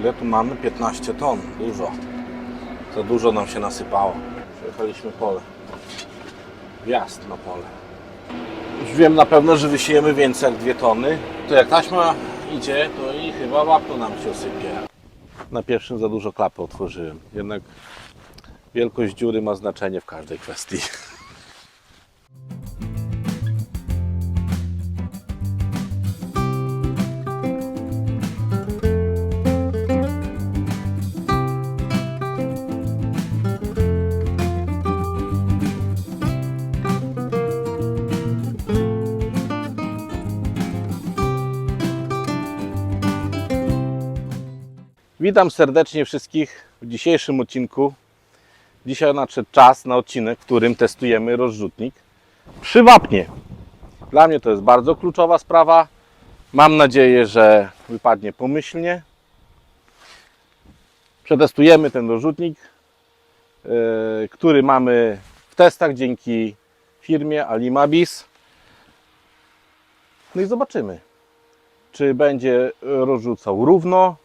Ile tu mamy? 15 ton. Dużo. Za dużo nam się nasypało. Przejechaliśmy pole. Wjazd na pole. Już wiem na pewno, że wysiejemy więcej jak 2 tony. To jak taśma idzie, to i chyba wapno nam się osypie. Na pierwszym za dużo klapy otworzyłem. Jednak wielkość dziury ma znaczenie w każdej kwestii. Witam serdecznie wszystkich w dzisiejszym odcinku. Dzisiaj nadszedł czas na odcinek, w którym testujemy rozrzutnik przy wapnie. Dla mnie to jest bardzo kluczowa sprawa. Mam nadzieję, że wypadnie pomyślnie. Przetestujemy ten rozrzutnik, yy, który mamy w testach dzięki firmie Alimabis. No i zobaczymy, czy będzie rozrzucał równo,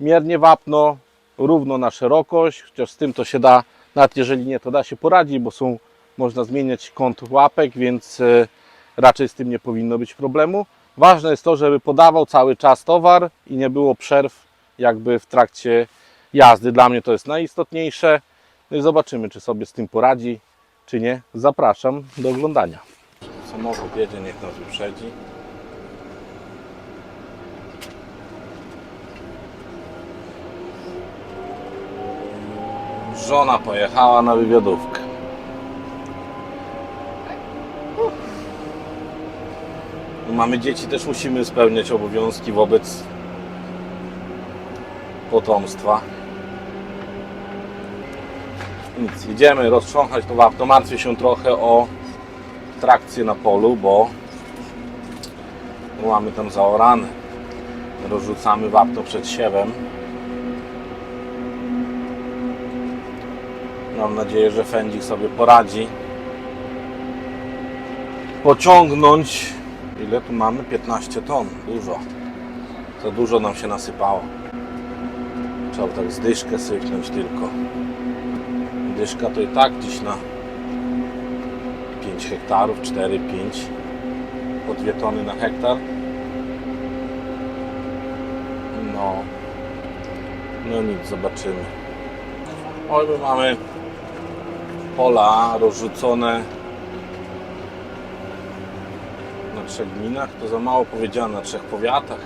miernie wapno, równo na szerokość, chociaż z tym to się da, nawet jeżeli nie, to da się poradzić, bo są, można zmieniać kąt łapek, więc e, raczej z tym nie powinno być problemu. Ważne jest to, żeby podawał cały czas towar i nie było przerw jakby w trakcie jazdy. Dla mnie to jest najistotniejsze. No i zobaczymy, czy sobie z tym poradzi, czy nie. Zapraszam do oglądania. Samochód jedzie, niech nas wyprzedzi. Żona pojechała na wywiadówkę. Mamy dzieci, też musimy spełniać obowiązki wobec potomstwa. Nic, idziemy roztrząchać to wapno. Martwię się trochę o trakcję na polu, bo mamy tam zaorane. Rozrzucamy wapno przed siewem. Mam nadzieję, że Fendzik sobie poradzi. Pociągnąć. Ile tu mamy? 15 ton. Dużo. Za dużo nam się nasypało. Trzeba tak z dyszkę sypnąć tylko. Dyszka to i tak gdzieś na 5 hektarów, 4-5 po 2 tony na hektar. No. No nic, zobaczymy. Oj, my mamy pola rozrzucone na trzech gminach, to za mało powiedziane, na trzech powiatach.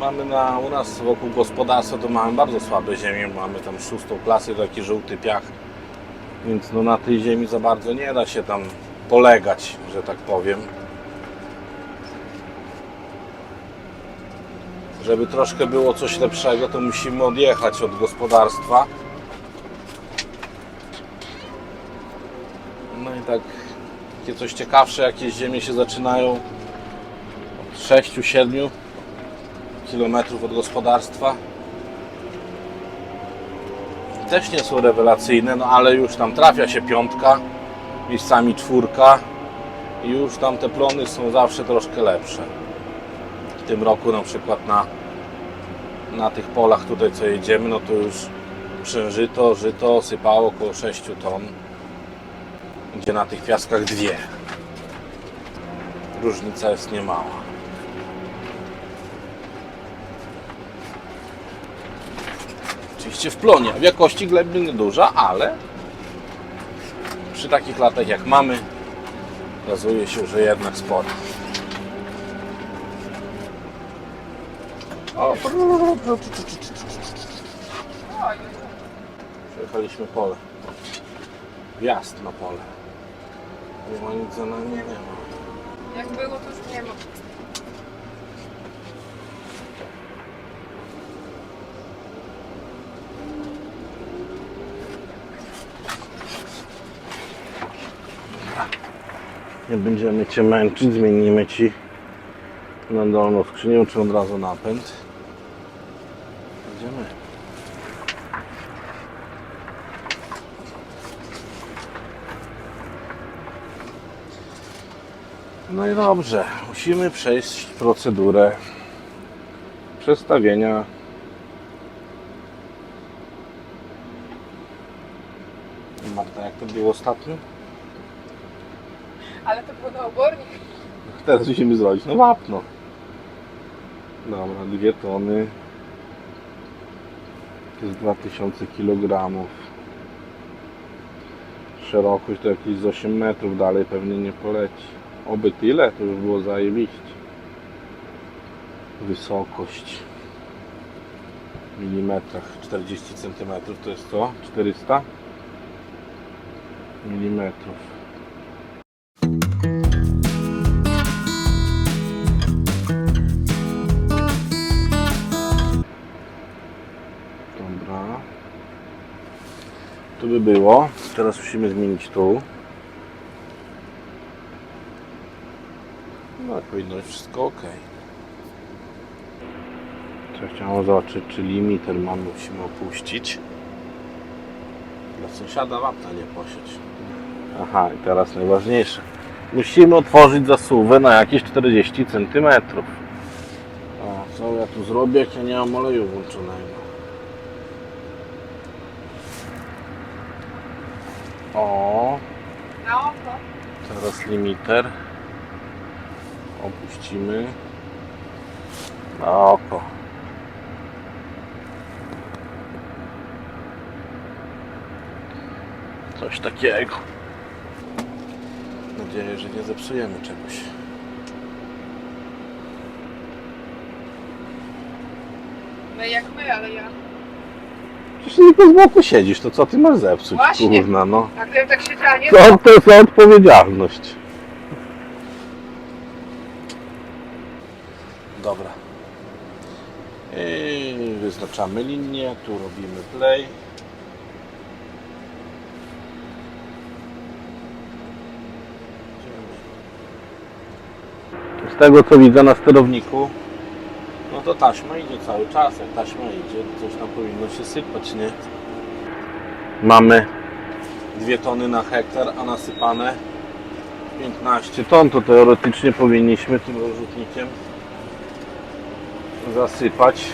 Mamy na, u nas wokół gospodarstwa to mamy bardzo słabe ziemie, mamy tam szóstą klasę, taki żółty piach, więc no na tej ziemi za bardzo nie da się tam polegać, że tak powiem. Żeby troszkę było coś lepszego, to musimy odjechać od gospodarstwa. No i tak, takie coś ciekawsze, jakieś ziemie się zaczynają od 6-7 kilometrów od gospodarstwa. Też nie są rewelacyjne, no ale już tam trafia się piątka, miejscami czwórka i już tam te plony są zawsze troszkę lepsze w tym roku na przykład na, na tych polach tutaj co jedziemy, no to już przężyto, żyto sypało około 6 ton, gdzie na tych piaskach dwie. Różnica jest niemała. Oczywiście w plonie, w jakości gleby nieduża, ale przy takich latach jak mamy okazuje się, że jednak sporo. O, Przejechaliśmy pole. Wjazd na pole. Nie ma nic za nami, nie ma. Jak było, to już nie ma. Nie będziemy Cię męczyć, zmienimy Ci na dolną skrzynię, czy od razu napęd. Idziemy. No i dobrze, musimy przejść procedurę przestawienia Marta, jak to było ostatnio? Ale to było na obornik. Teraz musimy zrobić no wapno. Dobra, dwie tony. To jest 2000 kg. Szerokość to jakieś z 8 metrów, dalej pewnie nie poleci. Oby tyle, to już było zajebiście. Wysokość w milimetrach 40 cm to jest co? 400 milimetrów. Było. Teraz musimy zmienić tu. No powinno być wszystko ok. Co chciałem zobaczyć, czy limiter mamy musimy opuścić. Dla sąsiada wapna nie posieć. Aha, i teraz najważniejsze. Musimy otworzyć zasuwę na jakieś 40 cm. O, co ja tu zrobię, jak ja nie mam oleju włączonego? O, Na oko. teraz limiter. Opuścimy. Na oko. Coś takiego. Mam nadzieję, że nie zepsujemy czegoś. My jak my, ale ja. Przecież tylko z boku siedzisz, to co ty masz zepsuć? Właśnie. Kurna, no. A gdybym tak siedziała, nie? To, to jest odpowiedzialność. Dobra. I wyznaczamy linię, tu robimy play. Z tego co widzę na sterowniku, to taśma idzie cały czas. Jak taśma idzie, coś tam powinno się sypać, nie? Mamy 2 tony na hektar, a nasypane 15 ton, to teoretycznie powinniśmy tym rozrzutnikiem zasypać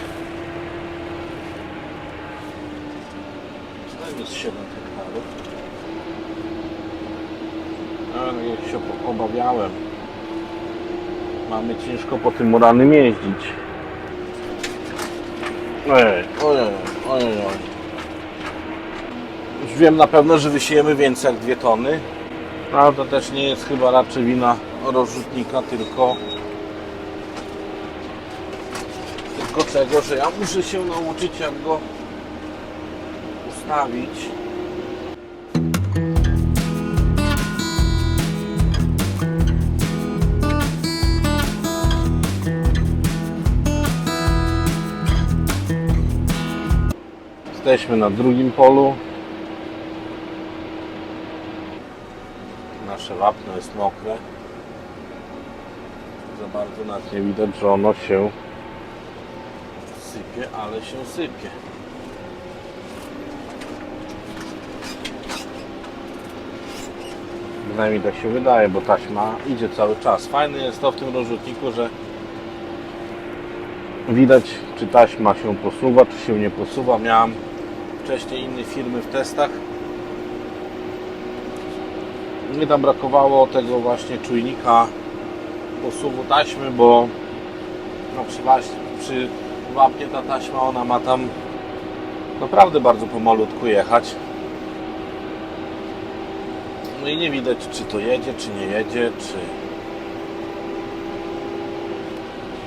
przynajmniej z 7 hektarów. Ale jak się obawiałem, mamy ciężko po tym muranym jeździć. Ojej, ojej, ojej. Już wiem na pewno, że wysiejemy więcej jak 2 tony. Ale to też nie jest chyba raczej wina rozrzutnika, tylko tylko tego, że ja muszę się nauczyć jak go ustawić. Jesteśmy na drugim polu. Nasze wapno jest mokre. Za bardzo nas nie widać, że ono się sypie, ale się sypie. Przynajmniej tak się wydaje, bo taśma idzie cały czas. Fajne jest to w tym rozrzutniku, że widać, czy taśma się posuwa, czy się nie posuwa. Miałem wcześniej inne firmy w testach. Mnie tam brakowało tego właśnie czujnika posuwu taśmy, bo no przy, przy ta taśma ona ma tam naprawdę bardzo pomalutku jechać. No i nie widać czy to jedzie, czy nie jedzie, czy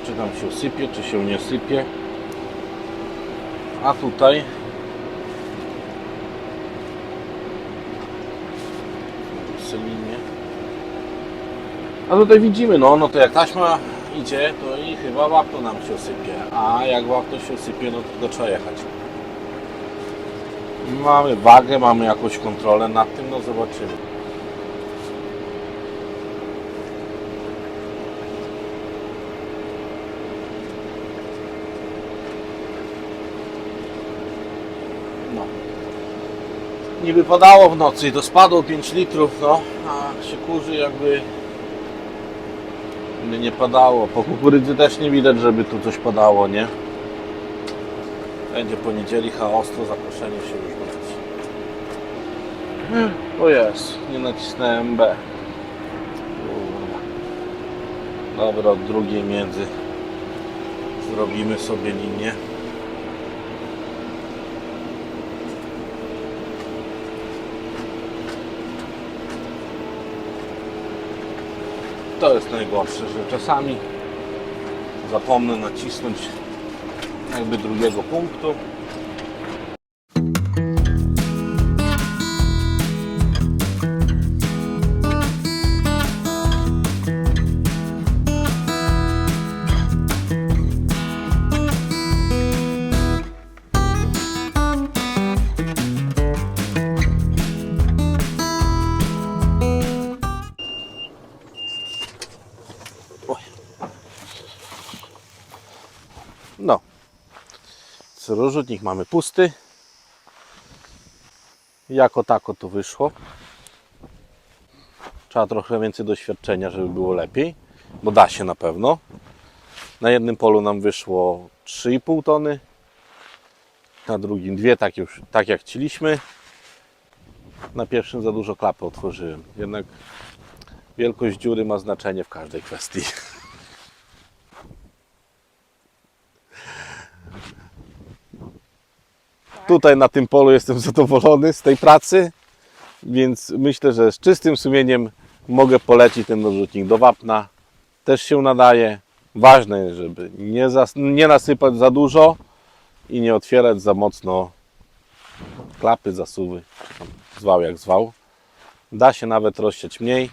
czy tam się sypie, czy się nie sypie. A tutaj A tutaj widzimy, no, no to jak taśma idzie, to i chyba wapno nam się sypie. A jak wapno się sypie, no to trzeba jechać. Mamy wagę, mamy jakąś kontrolę nad tym, no zobaczymy. No. Niby padało w nocy to spadło 5 litrów, no, a się kurzy jakby nie padało. Po kukurydzy też nie widać, żeby tu coś padało, nie? Będzie poniedziałek, a ostro zaproszenie się już leci. O jest, nie nacisnąłem B. Dobra, od drugiej między zrobimy sobie linię. To jest najgorsze, że czasami zapomnę nacisnąć jakby drugiego punktu. Rozrzutnik mamy pusty. Jako tako to wyszło. Trzeba trochę więcej doświadczenia, żeby było lepiej, bo da się na pewno. Na jednym polu nam wyszło 3,5 tony, na drugim dwie, tak, już, tak jak chcieliśmy. Na pierwszym za dużo klapy otworzyłem. Jednak wielkość dziury ma znaczenie w każdej kwestii. Tutaj na tym polu jestem zadowolony z tej pracy, więc myślę, że z czystym sumieniem mogę polecić ten rozrzutnik do wapna. Też się nadaje. Ważne jest, żeby nie, nie nasypać za dużo i nie otwierać za mocno klapy, zasuwy, zwał jak zwał. Da się nawet rozsiać mniej,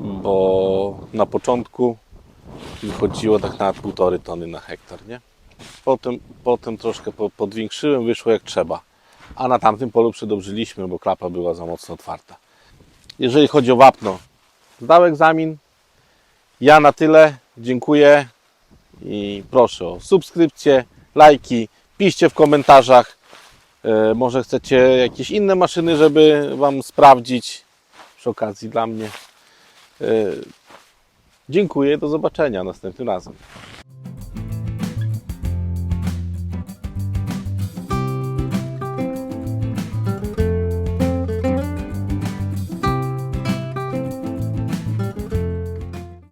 bo na początku wychodziło tak na półtory tony na hektar, nie? Potem, potem troszkę po- podwiększyłem, wyszło jak trzeba. A na tamtym polu przedobrzyliśmy, bo klapa była za mocno otwarta. Jeżeli chodzi o wapno, zdał egzamin. Ja na tyle. Dziękuję i proszę o subskrypcję, lajki, piszcie w komentarzach. E, może chcecie jakieś inne maszyny, żeby Wam sprawdzić przy okazji dla mnie. E, dziękuję, do zobaczenia następnym razem.